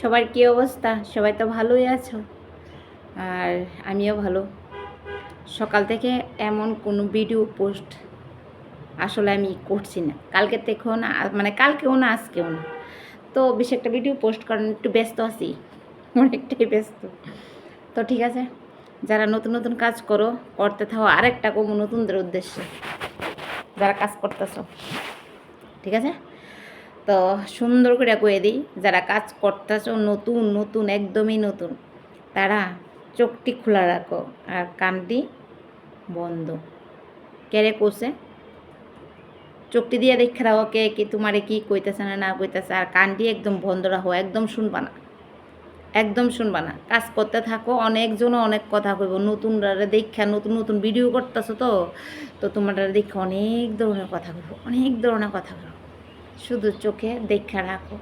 সবার কী অবস্থা? সবাই তো ভালোই আছো? আর আমিও ভালো। সকাল থেকে এমন কোনো ভিডিও পোস্ট আসলে আমি করছি না। কালকে থেকেও না মানে কালকেও না, আজকেও না। তো বেশি একটা ভিডিও পোস্ট করেন একটু ব্যস্ত আছি। অনেকটাই ব্যস্ত। তো ঠিক আছে, যারা নতুন নতুন কাজ করো, করতে থাকো আরেকটা কমু নতুনদের উদ্দেশ্যে। যারা কাজ করতেছো। ঠিক আছে? তো সুন্দর করে কয়ে দিই, যারা কাজ করতেছো নতুন নতুন, একদমই নতুন, তারা চোখটি খোলা রাখো আর কানটি বন্ধ। কেরে কোসে চোখটি দিয়ে দেখে রাখো কে কি তোমারে কি কইতেছে না না কইতেছে, আর কানটি একদম বন্ধ রাখো, একদম শুনবা না, একদম শুনবা না। কাজ করতে থাকো, অনেকজনও অনেক কথা কইব নতুন দেখা, নতুন নতুন ভিডিও করতেছো তো তো তোমার দেখে অনেক ধরনের কথা কইব, অনেক ধরনের কথা কইব। শুধু চোখে দেখা রাখো।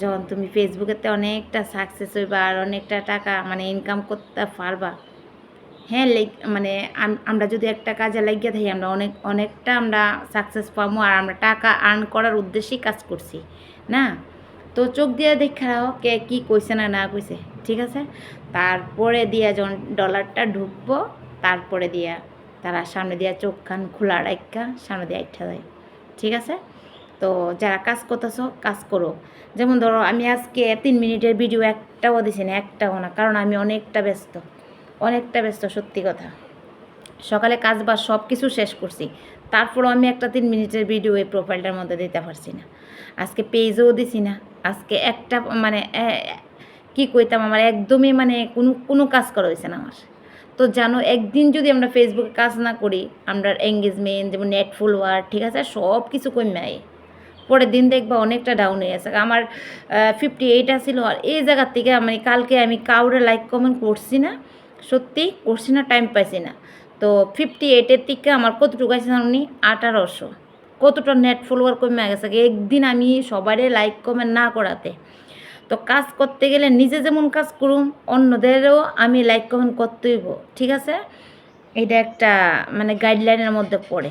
যখন তুমি ফেসবুকেতে অনেকটা সাকসেস হইবা আর অনেকটা টাকা মানে ইনকাম করতে পারবা হ্যাঁ মানে আমরা যদি একটা কাজে লাগিয়ে থাকি, আমরা অনেক, অনেকটা আমরা সাকসেস পাবো আর আমরা টাকা আর্ন করার উদ্দেশ্যেই কাজ করছি, না? তো চোখ দিয়ে দেখা রাখো কে কী কইছে না না কইছে, ঠিক আছে? তারপরে দিয়া যখন ডলারটা ঢুকবো, তারপরে দিয়া তারা সামনে দিয়া চোখ কান খোলা রাখা সামনে দিয়ে আইঠা দেয়, ঠিক আছে? তো যারা কাজ করতেছো, কাজ করো। যেমন ধরো, আমি আজকে তিন মিনিটের ভিডিও একটাও দিছি না, একটাও না, কারণ আমি অনেকটা ব্যস্ত। অনেকটা ব্যস্ত, সত্যি কথা। সকালে কাজ বাজ সব কিছু শেষ করছি। তারপরও আমি একটা তিন মিনিটের ভিডিও এই প্রোফাইলটার মধ্যে দিতে পারছি না। আজকে পেজও দিছি না। আজকে একটা মানে কি কইতাম আমার, একদমই মানে কোনো কোনো কাজ করা হয়েছে না আমার। তো জানো, একদিন যদি আমরা ফেসবুকে কাজ না করি, আমরা এঙ্গেজমেন্ট যেমন নেট ফলোয়ার ঠিক আছে সব কিছু কমে আয়। পরের দিন দেখবা অনেকটা ডাউন হয়ে গেছে। আমার ফিফটি এইট আসছিল আর এই জায়গার থেকে আমি কালকে আমি কাউরে লাইক কমেন্ট করছি না। সত্যি করছি না টাইম পাইছি না। তো ফিফটি এইটের থেকে আমার কতটুকু আছে উনি আঠারোশো। কতটা নেট ফলোয়ার কমে গেছে একদিন আমি সবারই লাইক কমেন্ট না করাতে। তো কাজ করতে গেলে নিজে যেমন কাজ করুন অন্যদেরও আমি লাইক কমেন্ট করতে হইব ঠিক আছে? এটা একটা মানে গাইডলাইনের মধ্যে পড়ে।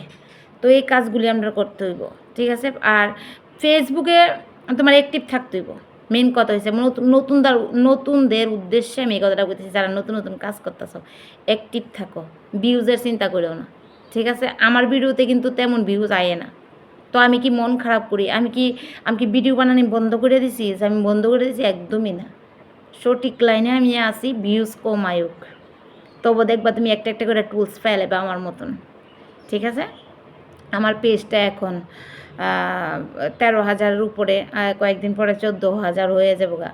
তো এই কাজগুলি আমরা করতে হইব, ঠিক আছে? আর ফেসবুকে তোমার অ্যাক্টিভ থাকতে হইব। মেন কথা হয়েছে নতুন, নতুনদের নতুনদের উদ্দেশ্যে আমি এই কথাটা বলতেছি, যারা নতুন নতুন কাজ করতেছ অ্যাক্টিভ থাকো। ভিউজের চিন্তা করেও না, ঠিক আছে? আমার ভিডিওতে কিন্তু তেমন ভিউজ আয়ে না। তো আমি কি মন খারাপ করি? আমি কি আমি কি ভিডিও বানানি বন্ধ করে দিছি? আমি বন্ধ করে দিছি? একদমই না। সঠিক লাইনে আমি আসি ভিউজ কম আয়ুক তবু দেখবা তুমি একটা একটা করে টুলস ফেলেবে আমার মতন, ঠিক আছে? আমার পেজটা এখন তেরো হাজারের উপরে কয়েকদিন পরে চোদ্দ হাজার হয়ে যাব গা।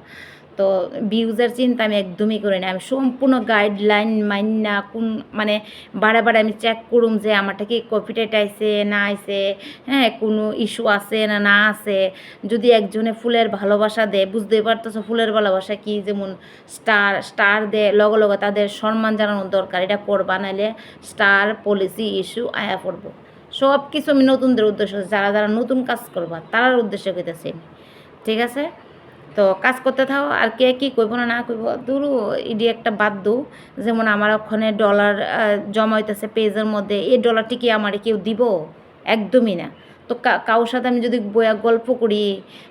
তো ভিউজের চিন্তা আমি একদমই করি না। আমি সম্পূর্ণ গাইডলাইন মাইন না কোন মানে বারে বারে আমি চেক করুম যে আমারটা কি কপিটাইট আইছে, না আইছে হ্যাঁ কোনো ইস্যু আছে না না আছে। যদি একজনে ফুলের ভালোবাসা দেয়, বুঝতেই পারতেছো ফুলের ভালোবাসা কি যেমন স্টার স্টার দেয়, লগে লগে তাদের সম্মান জানানোর দরকার। এটা করবা নাইলে স্টার পলিসি ইস্যু আয়া পড়ব। সব কিছু আমি নতুনদের উদ্দেশ্য যারা যারা নতুন কাজ করবা, তারার উদ্দেশ্যে কইতেছি। ঠিক আছে? তো কাজ করতে থাকো আর কে কী করব না না করব দুরু ইডি একটা বাধ্য যেমন আমার ওখানে ডলার জমা হইতেছে পেজের মধ্যে এই ডলারটি কি আমার কেউ দিব? একদমই না। তো কারোর সাথে আমি যদি বয়া গল্প করি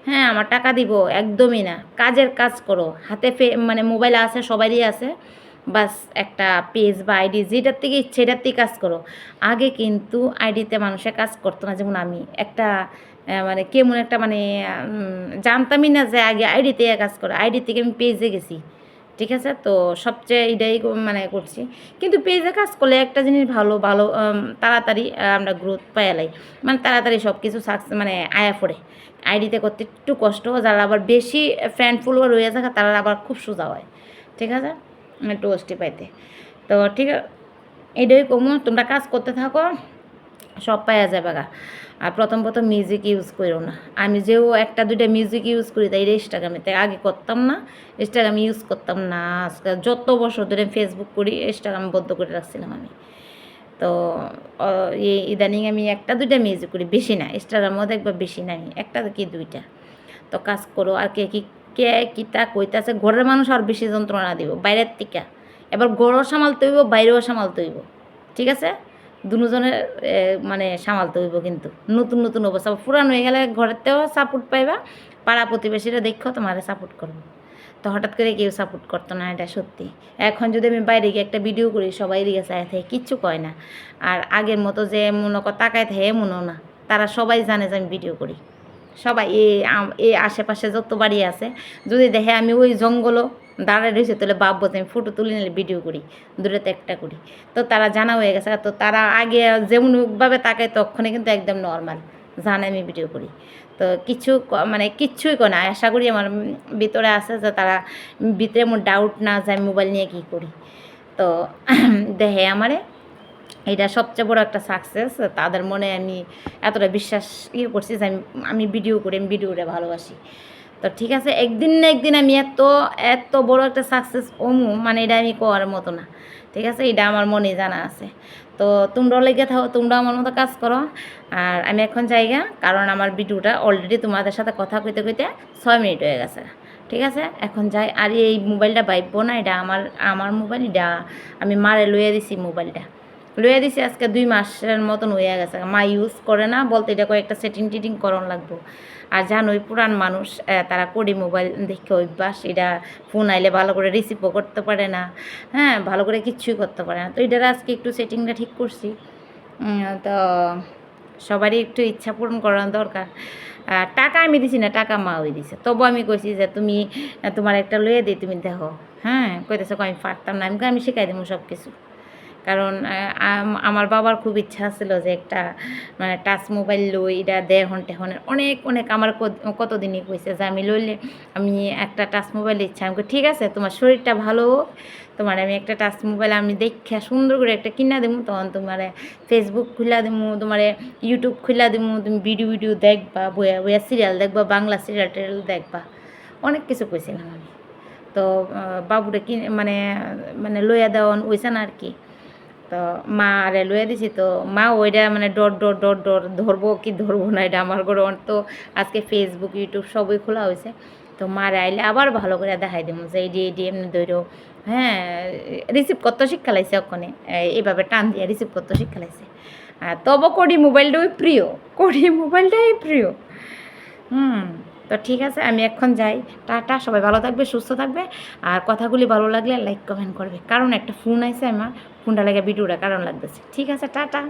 হ্যাঁ আমার টাকা দিব, একদমই না। কাজের কাজ করো, হাতে মানে মোবাইল আছে, সবারই আছে। বাস একটা পেজ বা আইডি, যেটার থেকে ইচ্ছে, এটার থেকে কাজ করো। আগে কিন্তু আইডিতে মানুষে কাজ করতো না। যেমন আমি একটা মানে কেমন একটা মানে জানতামই না যে আগে আইডিতে কাজ করে। আইডি থেকে আমি পেজে গেছি। ঠিক আছে? তো সবচেয়ে এটাই মানে করছি। কিন্তু পেজে কাজ করলে একটা জিনিস ভালো ভালো তাড়াতাড়ি আমরা গ্রোথ পাইলাই মানে তাড়াতাড়ি সব কিছু সাকসেস মানে আয়া পড়ে। আইডিতে করতে একটু কষ্ট, যারা আবার বেশি ফ্রেন্ড ফলোয়ার থাকে তারা আবার খুব সোজা হয়। ঠিক আছে? একটু অষ্টি পাইতে। তো ঠিক আছে এটাই কমু, তোমরা কাজ করতে থাকো, সব পাওয়া যাবে গা। আর প্রথম প্রথম মিউজিক ইউজ করো না। আমি যেও একটা দুইটা মিউজিক ইউজ করি তাই ইনস্টাগ্রামে তাই আগে করতাম না ইনস্টাগ্রাম ইউজ করতাম না। আজকে যত বছর ধরে ফেসবুক করি ইনস্টাগ্রাম বন্ধ করে রাখছিলাম আমি। তো এই ইদানিং আমি একটা দুইটা মিউজিক করি, বেশি না। ইনস্টাগ্রামও দেখবা বেশি নাই, একটা কি দুইটা। তো কাজ করো, আর কে কি কে কিতা কইতাছে, ঘরের মানুষ আর বেশি যন্ত্রণা দিব, বাইরের থেকে। এবার ঘরও সামালতে হইব বাইরেও সামালতে হইব ঠিক আছে? দুজনের মানে সামালতে হইব কিন্তু, নতুন নতুন অবস্থা। পুরান হয়ে গেলে ঘরেতেও সাপোর্ট পাইবা, পাড়া প্রতিবেশীরা দেখো তোমার সাপোর্ট করব। তো হঠাৎ করে কেউ সাপোর্ট করতো না, এটা সত্যি। এখন যদি আমি বাইরে গিয়ে একটা ভিডিও করি, সবাই দিকে চায় থাকে, কিচ্ছু কয় না। আর আগের মতো যে মনে কর তাকায় থাকে, এমনও না। তারা সবাই জানে যে আমি ভিডিও করি। সবাই আম- এই আশেপাশে যত বাড়ি আছে, যদি দেখে আমি ওই জঙ্গলও দাঁড়ায় রয়েছে, তাহলে বাপ যে আমি ফটো তুলে নিলে ভিডিও করি, দূরেতে একটা করি। তো তারা জানা হয়ে গেছে তো তারা আগে যেমনভাবে তাকায় তখনই কিন্তু একদম নর্মাল জানে আমি ভিডিও করি। তো কিছু মানে কিচ্ছুই না, আশা করি আমার ভিতরে আছে যে তারা ভিতরে এমন ডাউট না যে আমি মোবাইল নিয়ে কী করি। তো দেখে আমারে এটা সবচেয়ে বড় একটা সাকসেস তাদের মনে আমি এতটা বিশ্বাস ইয়ে করছি যে আমি আমি ভিডিও করি, আমি ভিডিওটা ভালোবাসি। তো ঠিক আছে, একদিন না একদিন আমি এত এত বড় একটা সাকসেস ওমু মানে এটা আমি করার মতো না। ঠিক আছে, এটা আমার মনে জানা আছে। তো তোমরাও লেগে থাকো তোমরাও আমার মতো কাজ করো। আর আমি এখন জায়গা, কারণ আমার ভিডিওটা অলরেডি তোমাদের সাথে কথা কইতে কইতে ছয় মিনিট হয়ে গেছে। ঠিক আছে, এখন যাই। আর এই মোবাইলটা বাইবো না, এটা আমার আমার মোবাইল এটা আমি মারে লইয়া দিছি মোবাইলটা লইয়া দিছি, আজকে দুই মাসের মতন হইয়া গেছে। মা ইউজ করে না, বলতে এটা কয়েকটা সেটিং টিটিং করন লাগবো। আর জানোই পুরান মানুষ তারা করি মোবাইল দেখে অভ্যাস, এটা ফোন আইলে ভালো করে রিসিভও করতে পারে না। হ্যাঁ ভালো করে কিচ্ছুই করতে পারে না। তো এটার আজকে একটু সেটিংটা ঠিক করছি। তো সবারই একটু ইচ্ছা পূরণ করার দরকার। টাকা আমি দিছি না, টাকা মা ওই দিছে। তবু আমি কইছি যে, তুমি, তোমার একটা লইয়ে দিই, তুমি দেখো। হ্যাঁ কইতেছে কই আমি পারতাম না, আমি আমি শিখাই দেবো সব কিছু কারণ আমার বাবার খুব ইচ্ছা ছিল যে একটা মানে টাচ মোবাইল লই, এটা দেহন টেহনের। অনেক অনেক আমার কতদিনই কইছে যে আমি লইলে আমি একটা টাচ মোবাইল ইচ্ছা আমি ঠিক আছে, তোমার শরীরটা ভালো হোক। তোমার আমি একটা টাচ মোবাইল আমি দেখে সুন্দর করে একটা কিনা দেবো তখন তোমার ফেসবুক খুলা দেবো তোমার ইউটিউব খুলা দেবো তুমি ভিডিও ভিডিও দেখবা, বইয়া বইয়া সিরিয়াল দেখবা, বাংলা সিরিয়াল টিরিয়াল দেখবা। অনেক কিছু কইছিলাম আমি। তো বাবুটা কি মানে মানে লইয়া দেওয়ান ওইছে না আর কি। তো মা আরে লইয়া দিছি, তো মা ওইটা মানে ডর ডর ডর ডর ধরবো কি ধরবো না এটা আমার ঘরে তো আজকে ফেসবুক ইউটিউব সবই খোলা হয়েছে তো মারে আইলে আবার ভালো করে দেখাই দেবো যে এই এই এমনি ধরো হ্যাঁ রিসিভ করতে শিক্ষা লাইছে ওখানে এইভাবে টান দিয়ে রিসিভ করতে শিক্ষা লাইছে। তবে করি মোবাইলটাই প্রিয় করি মোবাইলটাই প্রিয়। হুম। তো ঠিক আছে, আমি এখন যাই। টাটা, সবাই ভালো থাকবে, সুস্থ থাকবে। আর কথাগুলি ভালো লাগলে লাইক কমেন্ট করবে। কারণ একটা ফোন আছে আমার ফোনটা লাগে ভিডিওটা কারণ লাগতেছে। ঠিক আছে, টাটা।